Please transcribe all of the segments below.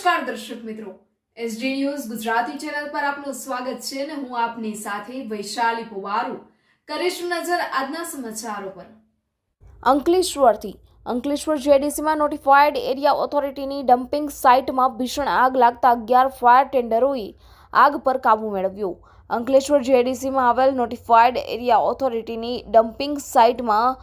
નમસ્કાર દર્શક મિત્રો. એસડી ન્યૂઝ ગુજરાતી ચેનલ પર આપનું સ્વાગત છે અને હું આપની સાથે વૈશાલી પુવારુ. કરીશું નજર આજના સમાચારો પર. અંકલેશ્વરથી. અંકલેશ્વર જેડીસીમાં નોટિફાઈડ એરિયા ઓથોરિટીની ડમ્પિંગ સાઇટમાં ભીષણ આગ લાગતા અગિયાર ફાયર ટેન્ડરોએ આગ પર કાબૂ મેળવ્યો. અંકલેશ્વર જેડીસીમાં આવેલ નોટિફાઈડ એરિયા ઓથોરિટીની ડમ્પિંગ સાઇટમાં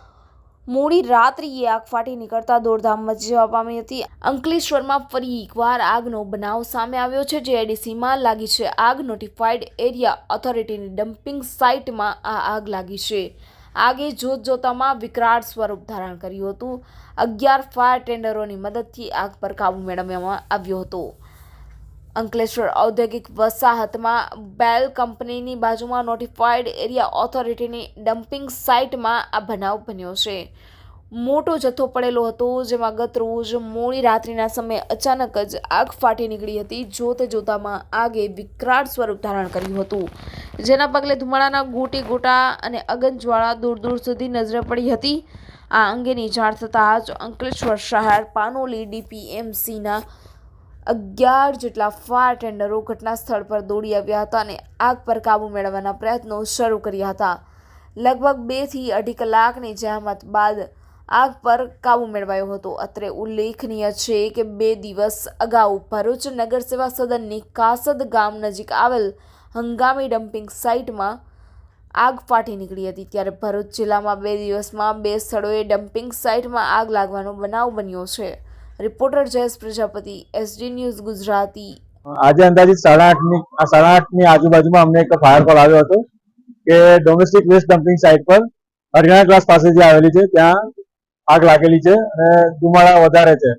મોડી રાત્રિએ આગ ફાટી નીકળતા દોડધામ મચી પામી હતી. અંકલેશ્વરમાં ફરી એકવાર આગનો બનાવ સામે આવ્યો છે જેડીસીમાં લાગી છે. આગ નોટિફાઈડ એરિયા ઓથોરિટીની ડમ્પિંગ સાઇટમાં આ આગ લાગી છે. આગે જોત જોતામાં વિકરાળ સ્વરૂપ ધારણ કર્યું હતું. અગિયાર ફાયર ટેન્ડરોની મદદથી આગ પર કાબુ મેળવવામાં આવ્યો હતો. અંકલેશ્વર ઔદ્યોગિક વસાહતમાં બેલ કંપનીની બાજુમાં નોટિફાઈડ એરિયા ઓથોરિટીની ડમ્પિંગ સાઇટમાં આ બનાવ બન્યો છે. મોટો જથ્થો પડેલો હતો, જેમાં ગત રોજ મોડી રાત્રિના સમયે અચાનક જ આગ ફાટી નીકળી હતી. જોતે જોતામાં આગે વિકરાળ સ્વરૂપ ધારણ કર્યું હતું. જેના પગલે ધુમાડાના ગોટી ગોટા અને અગનજ્વાળા દૂર દૂર સુધી નજરે પડી હતી. આ અંગેની જાણ થતાં જ અંકલેશ્વર શહેર પાનોલી ડીપીએમસીના અગિયાર જેટલા ફાયર ટેન્ડરો ઘટના સ્થળ પર દોડી આવ્યા હતા અને આગ પર કાબૂ મેળવવાના પ્રયત્નો શરૂ કર્યા હતા. લગભગ બેથી અઢી કલાકની જહેમત બાદ આગ પર કાબૂ મેળવાયો હતો. અત્રે ઉલ્લેખનીય છે કે બે દિવસ અગાઉ ભરૂચ નગર સેવા સદનની કાસદ ગામ નજીક આવેલ હંગામી ડમ્પિંગ સાઇટમાં આગ ફાટી નીકળી હતી. ત્યારે ભરૂચ જિલ્લામાં બે દિવસમાં બે સ્થળોએ ડમ્પિંગ સાઇટમાં આગ લાગવાનો બનાવ બન્યો છે. Reporter Jayesh Prajapati SD news Gujarati. આજે અંદાજિત સાડા આઠની સાડા આઠની આજુબાજુમાં અમને એક ફાયર કોલ આવ્યો હતો કે ડોમેસ્ટિક વેસ્ટ ડમ્પિંગ સાઇટ પર હરિયાણા ક્લાસ પાસે જે આવેલી છે, ત્યાં આગ લાગેલી છે અને ધુમાડા વધારે છે.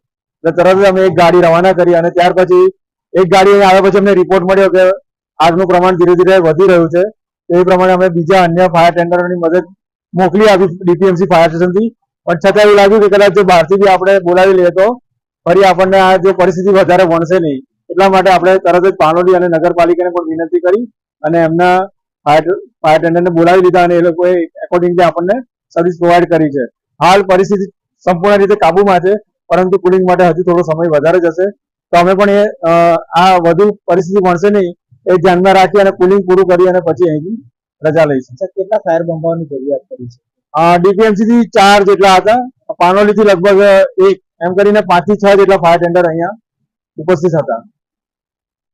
એટલે તરત જ અમે એક ગાડી રવાના કરી અને ત્યાર પછી એક ગાડી આવ્યા પછી અમને રિપોર્ટ મળ્યો કે આગનું પ્રમાણ ધીરે ધીરે વધી રહ્યું છે. એ પ્રમાણે અમે બીજા અન્ય ફાયર ટેન્ડરોની મદદ મોકલી આપી ડીપીએમસી ફાયર સ્ટેશનથી પણ છતાં એવું લાગ્યું કે કદાચ જો બહારથી બી આપણે બોલાવી લઈએ તો ફરી આપણને આ જે પરિસ્થિતિ વધારે વણશે નહીં એટલા માટે આપણે તરત જ પાનોલી અને નગરપાલિકાને પણ વિનંતી કરી અને એમના ફાયર ફાયર ટેન્ડરને બોલાવી લીધા અને એ લોકોએ એકોર્ડિંગલી આપણને સર્વિસ પ્રોવાઈડ કરી છે. હાલ પરિસ્થિતિ સંપૂર્ણ રીતે કાબુમાં છે પરંતુ કુલિંગ માટે હજુ થોડો સમય વધારે જશે. તો અમે પણ એ આ વધુ પરિસ્થિતિ ભણશે નહીં એ ધ્યાનમાં રાખી અને કુલિંગ પૂરું કરી અને પછી અહીંથી રજા લઈશું. કેટલા ફાયર બંબાઓની જરૂરિયાત કરી છે? ડીપીએમસી થી ચાર જેટલા હતા પાનોલી થી લગભગ એક એમ કરીને પાંચથી છ જેટલા ફાયર ટેન્ડર અહીંયા ઉપસ્થિત હતા.